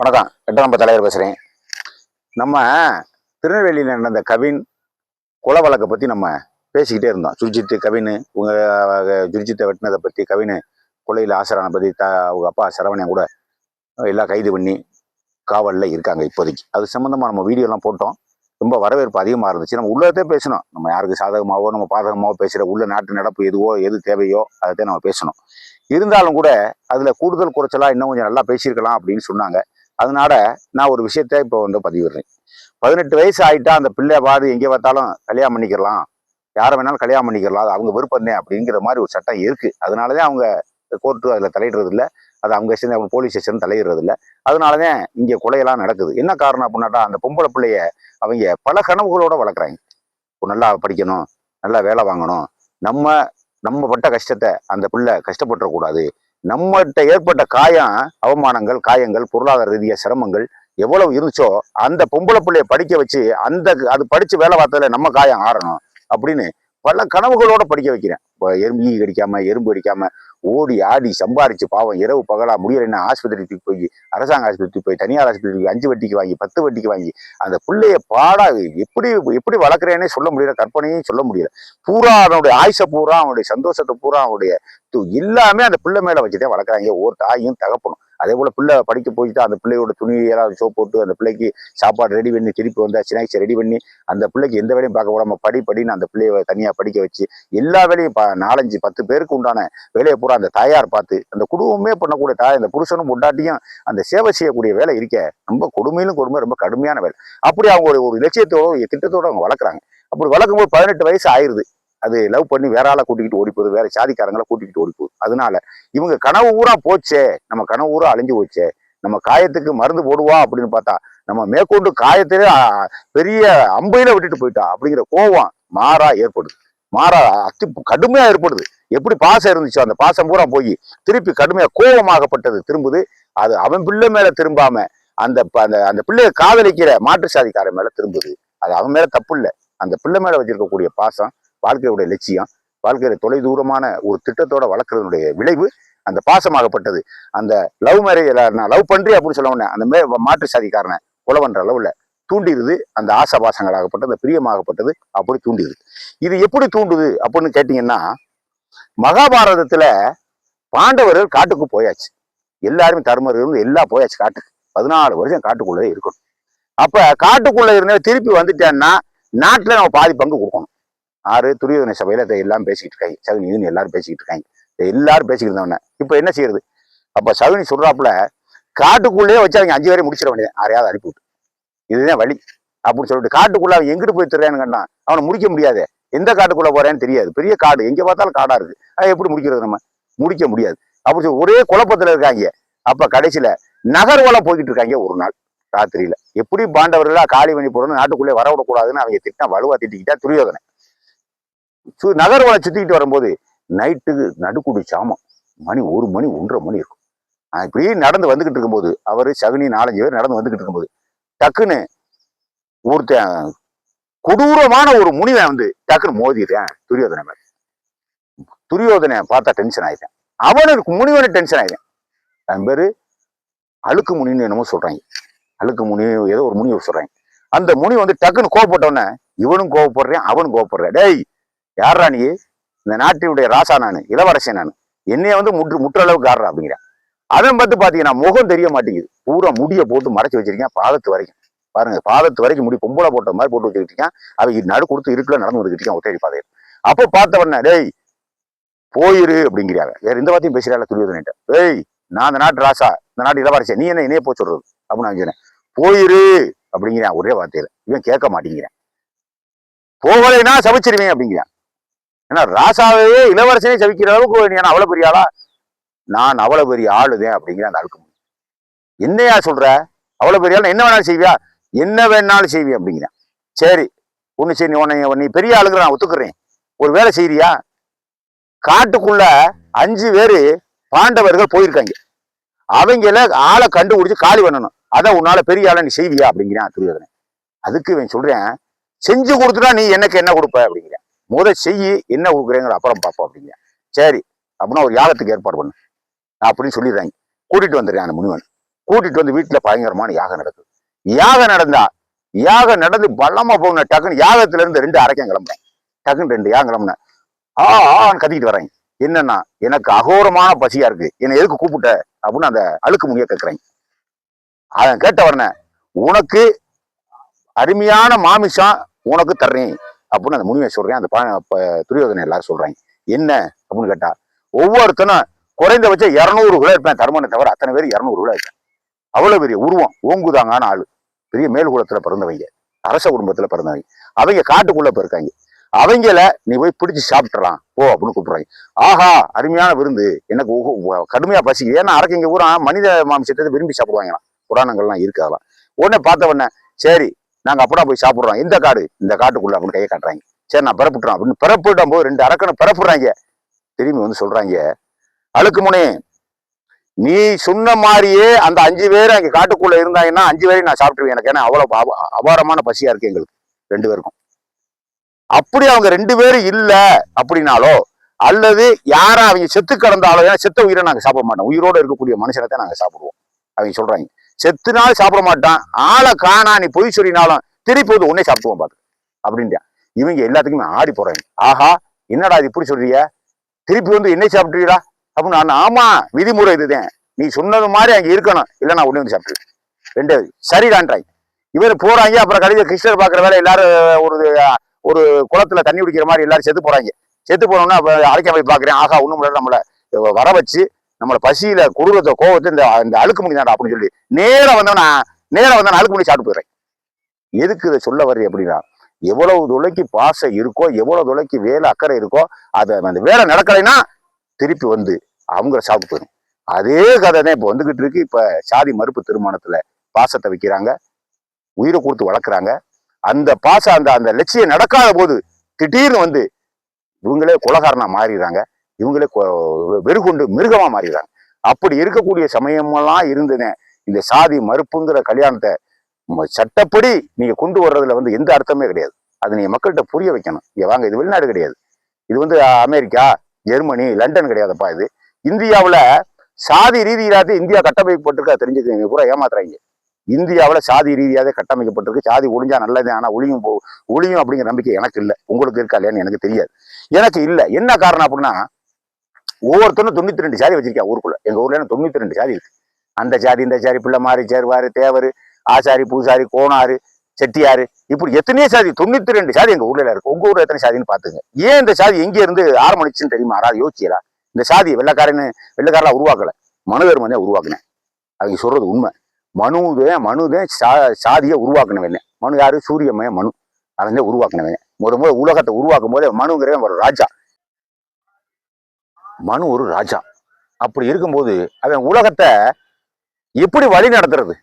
வணக்கம். எட்டாம் தலைவர் பேசுகிறேன் நம்ம திருநெல்வேலியில் நடந்த கவின் கொலை வழக்கை பற்றி நம்ம பேசிக்கிட்டே இருந்தோம். சுர்ஜித்து கவின் உங்கள் சுர்ஜித்தை வெட்டினதை பற்றி கவின் கொலையில் ஆசரான பற்றி த அவங்க அப்பா சரவணன் கூட எல்லாம் கைது பண்ணி காவலில் இருக்காங்க இப்போதைக்கு. அது சம்மந்தமாக நம்ம வீடியோலாம் போட்டோம். ரொம்ப வரவேற்பு அதிகமாக இருந்துச்சு. நம்ம உள்ளதே பேசணும். நம்ம யாருக்கு சாதகமாகவோ நம்ம பாதகமாகவோ பேசுகிற உள்ள நாட்டு நடப்பு எதுவோ எது தேவையோ அதை நம்ம பேசணும். இருந்தாலும் கூட அதில் கூடுதல் குறைச்சலாக இன்னும் கொஞ்சம் நல்லா பேசியிருக்கலாம் அப்படின்னு சொன்னாங்க. அதனால நான் ஒரு விஷயத்த இப்போ வந்து பதிவிடுறேன். பதினெட்டு வயசு ஆகிட்டா அந்த பிள்ளை பாது எங்கே பார்த்தாலும் கல்யாணம் பண்ணிக்கலாம் யாரை வேணாலும் கல்யாணம் பண்ணிக்கலாம் அது அவங்க விருப்பம் தான் அப்படிங்கிற மாதிரி ஒரு சட்டம் இருக்கு. அதனாலதான் அவங்க கோர்ட்டு அதில் தலையிடுறது இல்லை. அது அவங்க சேர்ந்து அவங்க போலீஸ் ஸ்டேஷன் தலையிடுறது இல்லை. அதனாலதான் இங்கே கொலையெல்லாம் நடக்குது. என்ன காரணம் அப்படின்னாட்டா அந்த பொம்பளை பிள்ளைய அவங்க பல கனவுகளோட வளர்க்குறாங்க. இப்போ நல்லா படிக்கணும் நல்லா வேலை வாங்கணும். நம்ம நம்ம பட்ட கஷ்டத்தை அந்த பிள்ளை கஷ்டப்பட்டுறக்கூடாது. நம்மகிட்ட ஏற்பட்ட காயம் அவமானங்கள் காயங்கள் பொருளாதார ரீதியாக சிரமங்கள் எவ்வளவு இருந்துச்சோ அந்த பொம்பளை பிள்ளைய படிக்க வச்சு அந்த அது படிச்சு வேலை பார்த்ததுல நம்ம காயம் ஆறணும் அப்படின்னு பல கனவுகளோட படிக்க வைக்கிறேன். இப்போ எறும்பு ஈ கடிக்காம எறும்பு அடிக்காம ஓடி ஆடி சம்பாரிச்சு பாவம் இரவு பகலா முடியலைன்னா ஆஸ்பத்திரிக்கு போய் அரசாங்க ஆஸ்பத்திரிக்கு போய் தனியார் ஆஸ்பத்திரிக்கு அஞ்சு வட்டிக்கு வாங்கி பத்து வட்டிக்கு வாங்கி அந்த பிள்ளைய பாடா எப்படி எப்படி வளர்க்குறேனே சொல்ல முடியல கற்பனையும் சொல்ல முடியல. பூரா அவனுடைய ஆயுச பூரா அவனுடைய சந்தோஷத்தை பூரா அவனுடைய எல்லாமே அந்த பிள்ளை மேல வச்சுதான் வளர்க்குறாங்க. ஒரு தாயும் தகப்பனும். அதே போல் பிள்ளை படிக்க போயிட்டு அந்த பிள்ளையோட துணியெல்லாம் ஷோ போட்டு அந்த பிள்ளைக்கு சாப்பாடு ரெடி பண்ணி திருப்பி வந்தால் ஸ்நாக்ஸ் ரெடி பண்ணி அந்த பிள்ளைக்கு எந்த வேலையும் பார்க்க விடாம படி படின்னு அந்த பிள்ளைய தனியாக படிக்க வச்சு எல்லா வேலையும் ப- நாலஞ்சு பத்து பேருக்கு உண்டான வேலையை பூரா அந்த தாயார் பார்த்து அந்த குடும்பமே பண்ணக்கூடிய தாய் அந்த புருஷனும் பொண்டாட்டியும் அந்த சேவை செய்யக்கூடிய வேலை இருக்க ரொம்ப கொடுமையிலும் கொடுமை ரொம்ப கடுமையான வேலை. அப்படி அவங்க ஒரு ஒரு லட்சியத்தோட திட்டத்தோட அவங்க வளர்க்குறாங்க. அப்படி வளர்க்கும்போது பதினெட்டு வயசு ஆயிடுது அது லவ் பண்ணி வேற ஆளை கூட்டிக்கிட்டு ஓடி போகுது வேற சாதிக்காரங்களை கூட்டிக்கிட்டு ஓடி போகுது அதனால இவங்க கனவு ஊரா போச்சே நம்ம கனவு ஊரா அழிஞ்சு போச்சே நம்ம காயத்துக்கு மருந்து போடுவா அப்படின்னு பார்த்தா நம்ம மேற்கொண்டு காயத்திலே பெரிய அம்பையில விட்டுட்டு போயிட்டா அப்படிங்கிற கோபம் மாறா ஏற்படுது. மாறா அத்தி கடுமையா ஏற்படுது. எப்படி பாசம் இருந்துச்சோ அந்த பாசம் பூரா போய் திருப்பி கடுமையா கோபமாகப்பட்டது திரும்புது. அது அவன் பிள்ளை மேல திரும்பாம அந்த அந்த அந்த பிள்ளையை காதலிக்கிற மாற்று சாதிக்காரன் மேல திரும்புது. அது அவன் மேல தப்பு இல்லை. அந்த பிள்ளை மேல வச்சிருக்கக்கூடிய பாசம் வாழ்க்கையுடைய லட்சியம் வாழ்க்கையில தொலைதூரமான ஒரு திட்டத்தோட வளர்க்கறதுடைய விளைவு அந்த பாசமாகப்பட்டது. அந்த லவ் மேரேஜ் நான் லவ் பண்றே அப்படின்னு சொல்ல உடனே அந்த மே மாற்று சாதிக்காரனை கொலை பண்ற அளவுல தூண்டிடுது. அந்த ஆசபாசங்களாகப்பட்டது அந்த பிரியமாகப்பட்டது அப்படி தூண்டிடுது. இது எப்படி தூண்டுது அப்படின்னு கேட்டீங்கன்னா மகாபாரதத்துல பாண்டவர்கள் காட்டுக்கு போயாச்சு. எல்லாருமே தர்மர் இருந்து எல்லாம் போயாச்சு காட்டுக்கு. பதினாலு வருஷம் காட்டுக்குள்ளே இருக்கணும். அப்ப காட்டுக்குள்ளே இருந்த திருப்பி வந்துட்டேன்னா நாட்டுல நம்ம பாதி பங்கு கொடுக்கணும். ஆறு துரியோதன சபையில இதை எல்லாம் பேசிக்கிட்டு இருக்காங்க. சகுனி இதுன்னு எல்லாரும் பேசிக்கிட்டு இருக்காங்க. எல்லாரும் பேசிக்கிட்டு இருந்தவன. இப்ப என்ன செய்யறது? அப்ப சகுனி சொல்றாப்புல காட்டுக்குள்ளேயே வச்சு அவங்க அஞ்சு பேரையும் முடிச்சிட வேண்டியது. யாரையாவது அனுப்பி விட்டு இதுதான் வழி. அப்படின்னு சொல்லிட்டு காட்டுக்குள்ள அவன் எங்கிட்டு போய் திருறான்னு கண்டான் அவனை முடிக்க முடியாது. எந்த காட்டுக்குள்ள போறேன்னு தெரியாது. பெரிய காடு. எங்க பார்த்தாலும் காடா இருக்கு. அதை எப்படி முடிக்கிறது நம்ம? முடிக்க முடியாது. அப்படி சொல்லி ஒரே குழப்பத்துல இருக்காங்க. அப்ப கடைசியில நகர்வலம் போய்கிட்டு இருக்காங்க ஒரு நாள் ராத்திரியில. எப்படி பாண்டவர்களா காளிமணி போறது நாட்டுக்குள்ளே வரவிடக்கூடாதுன்னு அவங்க திட்டம் வலுவா திட்டிக்கிட்டா துரியோதனை சு நகர்வலை சுத்திக்கிட்டு வரும்போது நைட்டுக்கு நடுக்குடி சாமம். மணி ஒரு மணி ஒன்றரை மணி இருக்கும். இப்படி நடந்து வந்துகிட்டு இருக்கும்போது அவரு சகுனி நாலஞ்சு பேர் நடந்து வந்துகிட்டு இருக்கும்போது டக்குன்னு ஒருத்தன் கொடூரமான ஒரு முனிவன் வந்து டக்குன்னு மோதிடுறேன். துரியோதனை மேலே. துரியோதனை பார்த்தா டென்ஷன் ஆயிட்டேன். அவனுக்கு முனிவனு டென்ஷன் ஆயிட்டேன். அவன் பேரு அழுக்கு முனின்னு என்னமோ சொல்கிறாங்க அழுக்கு முனி ஏதோ ஒரு முனிவை சொல்றாங்க. அந்த முனி வந்து டக்குன்னு கோவப்பட்டவன இவனும் கோவப்படுறேன் அவனும் கோவப்படுறேன். டேய் யார் ராணி இந்த நாட்டினுடைய ராசா நான் இளவரசன் நான். என்னைய வந்து முற்று முற்றளவுக்கு ஆடுறா அப்படிங்கிறேன் அவன் பார்த்து பாத்தீங்கன்னா முகம் தெரிய மாட்டேங்குது. பூரா முடிய போட்டு மறைச்சு வச்சிருக்கேன் பாதத்து வரைக்கும். பாருங்க பாதத்து வரைக்கும் முடி பொம்பளை போட்ட மாதிரி போட்டு வச்சுக்கிட்டு இருக்கேன். அவன் நடு கொடுத்து இருக்குள்ள நடந்து வந்துக்கிட்டு இருக்கேன் ஒத்தடி பாதையில். அப்போ பார்த்தவன டேய் போயிரு அப்படிங்கிறாங்க. வேற எந்த வார்த்தையும் பேசுறாள் துரியோதனிட்ட ஏய் நான் அந்த நாட்டு ராசா இந்த நாட்டு இளவரசன். நீ என்ன இணைய போய் சொல்றது? அப்படின்னு நான் சொன்னேன் போயிரு அப்படிங்கிறான் ஒரே வார்த்தையில. இவன் கேட்க மாட்டேங்கிறேன். போகலைன்னா சமைச்சிருவேன் அப்படிங்கிறான். ஏன்னா ராசாவே இளவரசனே சவிக்கிற அளவுக்கு நீ அவ்வளவு பெரிய ஆளா? நான் அவ்வளவு பெரிய ஆளுதேன் அப்படிங்கிற அந்த அழுக்கு என்னையா சொல்ற? அவ்வளவு பெரிய ஆள் என்ன வேணாலும் செய்வியா? என்ன வேணாலும் செய்வியா அப்படிங்கிறேன். சரி ஒன்று சரி நீ உன்னை நீ பெரிய ஆளுக்கு நான் ஒத்துக்கிறேன். ஒரு வேலை செய்யறியா காட்டுக்குள்ள அஞ்சு பேரு பாண்டவர்கள் போயிருக்காங்க. அவங்கள ஆளை கண்டுபிடிச்சு காலி பண்ணணும். அதான் உன்னால பெரிய ஆளை நீ செய்வியா அப்படிங்கிறான் துரியோதனை அதுக்கு இவன் சொல்றேன் செஞ்சு கொடுத்துட்டா நீ எனக்கு என்ன கொடுப்ப அப்படிங்கிற. முத செய்யி என்ன கொடுக்குறேங்கிற அப்புறம் பார்ப்போம் அப்படிங்க. சரி அப்படின்னா ஒரு யாகத்துக்கு ஏற்பாடு பண்ணு. அப்படின்னு சொல்லிடுறாங்க கூட்டிட்டு வந்துடுறேன் அந்த முனிவன். கூட்டிட்டு வந்து வீட்டுல பயங்கரமான யாகம் நடக்குது. யாகம் நடந்தா யாகம் நடந்து பள்ளமா போன டக்குன்னு யாகத்துல இருந்து ரெண்டு அரைக்கம் கிளம்புறேன். டக்குன்னு ரெண்டு யாகம் கிளம்புனேன். ஆ ஆன்னு கத்திக்கிட்டு வர்றாங்க என்னன்னா எனக்கு அகோரமான பசியா இருக்கு. என்னை எதுக்கு கூப்பிட்ட? அப்படின்னு அந்த அழுக்கு முனிய கேட்கறாங்க அவன் கேட்ட உடனே உனக்கு அருமையான மாமிசம் உனக்கு தர்றேன். அப்படின்னு அந்த முனிவை சொல்றேன். அந்த பா- ப- துரியோதனை எல்லாரும் சொல்றாங்க. என்ன? அப்படின்னு கேட்டா ஒவ்வொருத்தனும் குறைந்தபட்சம் இரநூறு கிலோ இருப்பேன் தர்மனை தவிர அத்தனை பேர் இரநூறு கிலோ இருப்பேன் அவ்வளவு பெரிய உருவம். ஓங்குதாங்கான ஆளு. பெரிய மேல்குளத்துல பிறந்தவங்க. அரச குடும்பத்துல பிறந்தவங்க. அவங்க காட்டுக்குள்ள பிறக்காங்க அவங்கள நீ போய் பிடிச்சு சாப்பிட்றலாம் ஓ அப்படின்னு கூப்பிடுறாங்க. ஆஹா அருமையான விருந்து. எனக்கு கடுமையாக கடுமையா பசி ஏன்னா அரக்கைங்க ஊரா மனித மாம்சத்தை விரும்பி சாப்பிடுவாங்களாம். புராணங்கள்லாம் இருக்கு அதெல்லாம். உடனே பார்த்த உடனே சரி நாங்க அப்படா போய் சாப்பிடுறோம். இந்த காடு இந்த காட்டுக்குள்ள அப்படின்னு கையை காட்டுறாங்க. சரி நான் பிறப்பிட்டுறோம் அப்படின்னு பிறப்பிடும் போது ரெண்டு அரக்கனை பிறப்புடுறாங்க. திரும்பி வந்து சொல்றாங்க அழுக்கு முனே நீ சொன்ன மாதிரியே அந்த அஞ்சு பேர் அங்க காட்டுக்குள்ள இருந்தாங்கன்னா அஞ்சு பேரையும் நான் சாப்பிட்டுருவேன். எனக்கு ஏன்னா அவ்வளவு அபாரமான பசியா இருக்கு எங்களுக்கு ரெண்டு பேருக்கும். அப்படி அவங்க ரெண்டு பேரும் இல்லை அப்படின்னாலோ அல்லது யாரும் அவங்க செத்து கிடந்தாலோ ஏன்னா செத்த உயிரை நாங்கள் சாப்பிட மாட்டோம். உயிரோட இருக்கக்கூடிய மனுஷனை தான் நாங்க சாப்பிடுவோம். அவங்க செத்துனாலும் சாப்பிட மாட்டான். ஆளை காணா நீ பொய் சொல்லினாலும் திருப்பி வந்து உன்னே சாப்பிடுவோம் பாத்து அப்படின்ட்டு இவங்க எல்லாத்துக்குமே ஆடி போறாங்க. ஆஹா என்னடா இது இப்படி சொல்றிய திருப்பி வந்து என்னை சாப்பிட்டுறீடா அப்படின்னு நான் ஆமா விதிமுறை இதுதான். நீ சொன்னது மாதிரி அங்கே இருக்கணும். இல்லை நான் உடனே வந்து சாப்பிட்டு ரெண்டாவது சரிடான்றாங்க இவர் போறாங்க அப்புறம் கடைசியில் கிருஷ்ணர் பாக்குற வேலை எல்லாரும் ஒரு ஒரு குளத்துல தண்ணி குடிக்கிற மாதிரி எல்லாரும் செத்து போறாங்க. செத்து போனோம்னா அடைக்க போய் பாக்குறேன் ஆகா ஒண்ணும் முடியல நம்மள. வர வச்சு நம்மள பசியில குடும்பத்தை கோவத்தை இந்த இந்த அழுக்கு முடி தாண்டா அப்படின்னு சொல்லி நேரம் வந்தவனா நேரம் வந்தவன் அழுக்கு முடி சாப்பிட்டு போயிடுறேன். எதுக்கு இதை சொல்ல வர்றேன் அப்படின்னா எவ்வளவு துளைக்கு பாசம் இருக்கோ எவ்வளவு துளைக்கு வேலை அக்கறை இருக்கோ அதை அந்த வேலை நடக்கலைன்னா திருப்பி வந்து அவங்க சாப்பிட்டு போயிடும். அதே கதை தான் இப்போ வந்துகிட்டு இருக்கு. இப்ப சாதி மறுப்பு திருமணத்துல பாசத்தை வைக்கிறாங்க உயிரை கொடுத்து வளர்க்குறாங்க. அந்த பாசம் அந்த அந்த லட்சியம் நடக்காத போது திடீர்னு வந்து இவங்களே குலகாரனா மாறிடுறாங்க. இவங்களே கொ- வெறுகொண்டு மிருகமா மாறிடுறாங்க. அப்படி இருக்கக்கூடிய சமயமெல்லாம் இருந்ததுன்னு இந்த சாதி மறுப்புங்கிற கல்யாணத்தை ம- சட்டப்படி நீங்க கொண்டு வர்றதுல வந்து எந்த அர்த்தமே கிடையாது. அது நீங்க மக்கள்கிட்ட புரிய வைக்கணும். இங்க வாங்க இது வெளிநாடு கிடையாது. இது வந்து அமெரிக்கா ஜெர்மனி லண்டன் கிடையாதுப்பா இது. இந்தியாவில் சாதி ரீதியிலாவது இந்தியா கட்டமைக்கப்பட்டிருக்கா தெரிஞ்சுக்கிறீங்க தெரிஞ்சுக்கங்க பூரா ஏமாத்துறாங்க. இந்தியாவில் சாதி ரீதியாகவே கட்டமைக்கப்பட்டிருக்கு. சாதி ஒழிஞ்சா நல்லது ஆனால் ஒளியும் போ ஒளியும் அப்படிங்கிற நம்பிக்கை எனக்கு இல்லை. உங்களுக்கு இருக்கா இல்லையான்னு எனக்கு தெரியாது. எனக்கு இல்லை. என்ன காரணம் அப்படின்னா ஒவ்வொருத்தரும் தொண்ணூத்தி ரெண்டு சாதி வச்சிருக்கேன் ஊருக்குள்ள. எங்க ஊர்ல தொண்ணூத்தி ரெண்டு சாதி இருக்கு. அந்த சாதி இந்த சாதி பிள்ளைமாரி சேர்வாரு தேவர் ஆசாரி பூசாரி கோனாறு செட்டியாரு இப்படி எத்தனையோ சாதி தொண்ணூத்தி ரெண்டு சாதி எங்க ஊர்ல இருக்கு. உங்க ஊர்ல எத்தனை சாதின்னு பாத்துங்க ஏன் இந்த சாதி எங்க இருந்து ஆரம்பிச்சுன்னு தெரியுமா? யாராவது யோசிச்சீரா இந்த சாதி வெள்ளக்காரன்னு வெள்ளக்காரெல்லாம் உருவாக்கல. மனுதர்மன் தான் உருவாக்குனேன். அவங்க சொல்றது உண்மை. மனுதான் மனுதான் சா சாதியை உருவாக்கினவன். மனு யாரு? சூரியமய மனு. அவன் தான் உருவாக்குனவன். முத முத உலகத்தை உருவாக்கும் போதே மனுங்கிறவன் ஒரு ராஜா. மனு ஒரு ராஜா. அப்படி இருக்கும்போது அவன் உலகத்தை எப்படி வழி நடத்துறது?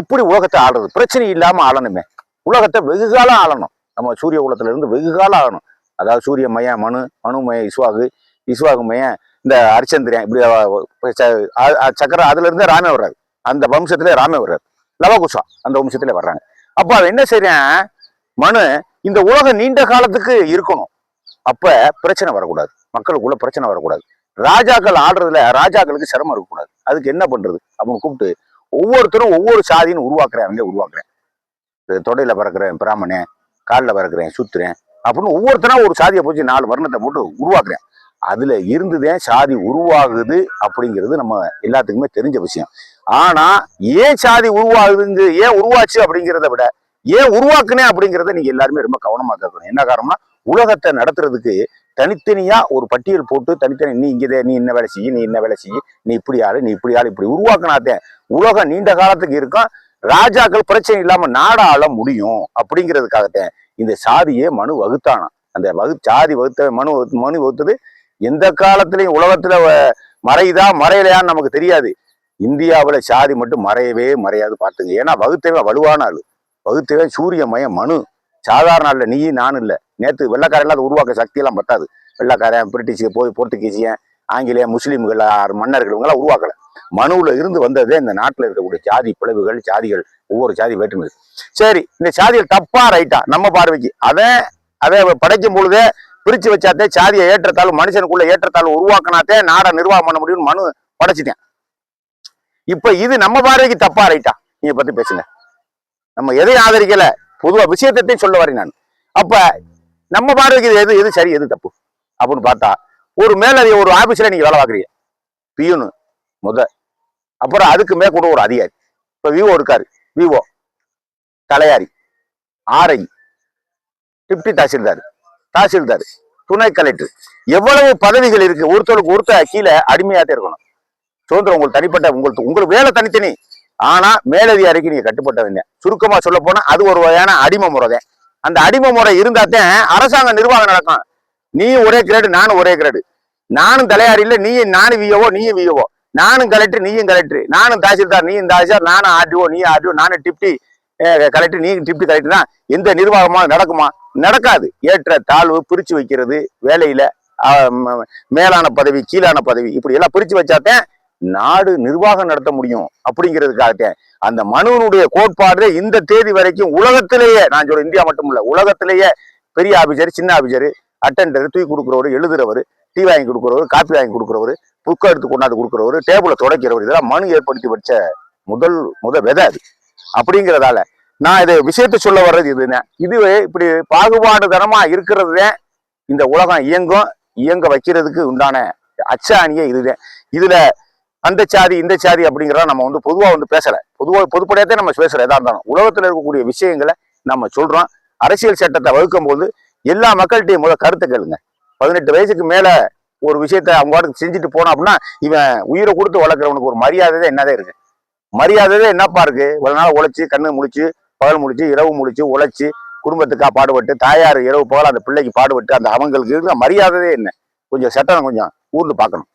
எப்படி உலகத்தை ஆளுறது? பிரச்சனை இல்லாம ஆளணுமே. உலகத்தை வெகு காலம் ஆளணும். நம்ம சூரிய குலத்துல இருந்து வெகு காலம் ஆளணும். அதாவது சூரிய மையம் மனு மனு மையம் இஸ்வாகு இஸ்வாகு மையம் இந்த அரிச்சந்திரன் இப்படி சக்கர அதுல இருந்தே ராமே வர்றாரு. அந்த வம்சத்திலே ராமே வர்றாரு. லவகுஷா அந்த வம்சத்திலே வர்றாங்க. அப்ப அவன் என்ன செய்யறான்? மனு இந்த உலகம் நீண்ட காலத்துக்கு இருக்கணும். அப்ப பிரச்சனை வரக்கூடாது. மக்களுக்குள்ள பிரச்சனை வரக்கூடாது. ராஜாக்கள் ஆடுறதுல ராஜாக்களுக்கு சிரமம் இருக்கக்கூடாது. அதுக்கு என்ன பண்றது? அப்படின்னு கூப்பிட்டு ஒவ்வொருத்தரும் ஒவ்வொரு சாதின்னு உருவாக்குறேன் உருவாக்குறேன். தொடையில பறக்கிறேன் பிராமணன் காலில் பறக்கிறேன் சுத்துறேன் அப்படின்னு ஒவ்வொருத்தனா ஒரு சாதியை போச்சு நாலு வர்ணத்தை போட்டு உருவாக்குறேன். அதுல இருந்துதான் சாதி உருவாகுது அப்படிங்கிறது நம்ம எல்லாத்துக்குமே தெரிஞ்ச விஷயம். ஆனா ஏன் சாதி உருவாகுதுங்க ஏன் உருவாச்சு அப்படிங்கிறத விட ஏன் உருவாக்குனேன் அப்படிங்கிறத நீங்க எல்லாருமே ரொம்ப கவனமா கேட்கணும். என்ன காரணம்னா உலகத்தை நடத்துறதுக்கு தனித்தனியா ஒரு பட்டியல் போட்டு தனித்தனி நீ இங்கே நீ என்ன வேலை செய்ய நீ என்ன வேலை செய்ய நீ இப்படி ஆளு நீ இப்படி ஆளு இப்படி உருவாக்கினாத்தேன் உலகம் நீண்ட காலத்துக்கு இருக்கும். ராஜாக்கள் பிரச்சனை இல்லாம நாடாள முடியும் அப்படிங்கிறதுக்காகத்தான் இந்த சாதியே மனு வகுத்தானா? அந்த வகு சாதி வகுத்த மனு வகுத்து- மனு வகுத்தது எந்த காலத்திலையும் உலகத்துல மறையுதா மறையலையான்னு நமக்கு தெரியாது. இந்தியாவில் சாதி மட்டும் மறையவே மறையாது பார்த்துங்க. ஏன்னா வகுத்தவன் வலுவான ஆள். வகுத்தவன் சூரியமயம் மனு. சாதாரண இல்லை நீ நானும் இல்லை. நேற்று வெள்ளக்காரெல்லாம் அதை உருவாக்க சக்தியெல்லாம் பத்தாது. வெள்ளக்காரன் பிரிட்டிஷ் போய் போர்த்துகீசியன் ஆங்கிலேய முஸ்லீம்கள் ஆர் மன்னர்கள் இவங்கெல்லாம் உருவாக்கலை. மனுவில் இருந்து வந்ததே இந்த நாட்டில் இருக்கக்கூடிய ஜாதி பிளவுகள் ஜாதிகள் ஒவ்வொரு ஜாதி வேற்றுமை சரி இந்த சாதிகள் தப்பா ரைட்டா நம்ம பார்வைக்கு. அதை அதை படைக்கும் பொழுதே பிரித்து வச்சாத்தே சாதியை ஏற்றத்தாலும் மனுஷனுக்குள்ள ஏற்றத்தாலும் உருவாக்கினாத்தே நாடை நிர்வாகம் பண்ண முடியும்னு மனு படைச்சிட்டேன். இப்போ இது நம்ம பார்வைக்கு தப்பா ரைட்டா நீங்க பத்தி பேசுங்க. நம்ம எதையும் ஆதரிக்கல. பொதுவா விஷயத்தையும் சொல்ல வரேன் நான். அப்ப நம்ம பார்வைக்கு எது எது சரி எது தப்பு? அப்படின்னு பார்த்தா ஒரு மேலதிக ஒரு ஆபீஸ்ல நீங்க வேலை பார்க்குறீங்க. பியூனு முத. அப்புறம் அதுக்கு மேற்கொண்டு ஒரு அதிகாரி. இப்ப விவோ இருக்காரு. விவோ. தலையாரி. ஆர்ஐ டிப்டி தாசில்தார். தாசில்தார். துணை கலெக்டர் எவ்வளவு பதவிகள் இருக்கு? ஒருத்தருக்கு ஒருத்தர் கீழே அடிமையாட்டே இருக்கணும். சுதந்திரம் உங்களுக்கு தனிப்பட்ட உங்களுக்கு உங்களுக்கு வேலை தனித்தனி. ஆனா மேலதிகாரிக்கு நீங்க கட்டுப்பட்டவங்க. சுருக்கமா சொல்ல போனா அது ஒரு வகையான அடிமை முறை அந்த அடிமை முறை இருந்தாத்தான் அரசாங்க நிர்வாகம் நடக்கும். நீ ஒரே கிரேடு நானும் ஒரே கிரேடு நானும் தலையாரி இல்ல நீ நானும் வியவோ நீயும் வியவோ நானும் கலெக்டர் நீயும் கலெக்டர் நானும் தாசில்தார் நீயும் தாசில்தார். நானும் ஆர்டிஓ நீ ஆர்டிஓ நானும் டிப்டி கலெக்டர் நீ டிப்டி கலெக்டர் தான். எந்த நிர்வாகமா நடக்குமா? நடக்காது. ஏற்ற தாழ்வு பிரிச்சு வைக்கிறது வேலையில. மேலான பதவி கீழான பதவி. இப்படி எல்லாம் பிரிச்சு வச்சாத்தான் நாடு நிர்வாகம் நடத்த முடியும் அப்படிங்கிறதுக்காகத்தான். அந்த மனுவனுடைய கோட்பாடு இந்த தேதி வரைக்கும் உலகத்திலேயே நான் சொல்றேன் இந்தியா மட்டும் இல்லை உலகத்திலேயே பெரிய ஆபிசர் சின்ன ஆபிசர் அட்டண்டர் தூக்கி கொடுக்குறவர் எழுதுறவர் டீ வாங்கி கொடுக்குறவர் காப்பி வாங்கி கொடுக்குறவர் புக்கை எடுத்து கொண்டாந்து கொடுக்குறவர் டேபிளை தொடக்கிறவர் இதெல்லாம் மனு ஏற்படுத்தி வச்ச முதல் முத விதை அது. அப்படிங்கிறதால நான் இதை விஷயத்தை சொல்ல வர்றது இதுன்னு. இதுவே இப்படி பாகுபாடு தரமா இருக்கிறது இந்த உலகம் இயங்கும் இயங்க வைக்கிறதுக்கு உண்டான அச்சாணியே இதுதான். இதுல அந்த சாதி இந்த சாதி அப்படிங்கிறத நம்ம வந்து பொதுவாக வந்து பேசலை. பொதுவாக பொதுப்படையாதே நம்ம பேசுகிறோம் எதாக இருந்தாலும். உலகத்தில் இருக்கக்கூடிய விஷயங்களை நம்ம சொல்கிறோம் அரசியல் சட்டத்தை வகுக்கும் போது எல்லா மக்கள்கிட்டையும் முதல் கருத்தை கேளுங்க. பதினெட்டு வயசுக்கு மேலே ஒரு விஷயத்த அவங்க வாட்டுக்கு செஞ்சுட்டு போனோம் அப்படின்னா இவன் உயிரை கொடுத்து வளர்க்குறவனுக்கு ஒரு மரியாதை தான் என்னதான் இருக்கு. மரியாதை தான் என்னப்பா இருக்கு? ஒரு நாள் உழைச்சி கண்ணு முடிச்சு பகல் முடிச்சு இரவு முடிச்சு உழைச்சி குடும்பத்துக்காக பாடுபட்டு தாயார் இரவு பகல் அந்த பிள்ளைக்கு பாடுபட்டு அந்த அவங்களுக்கு இருக்கிற மரியாதையே என்ன? கொஞ்சம் சட்டம் கொஞ்சம் ஊர்ந்து பார்க்கணும்.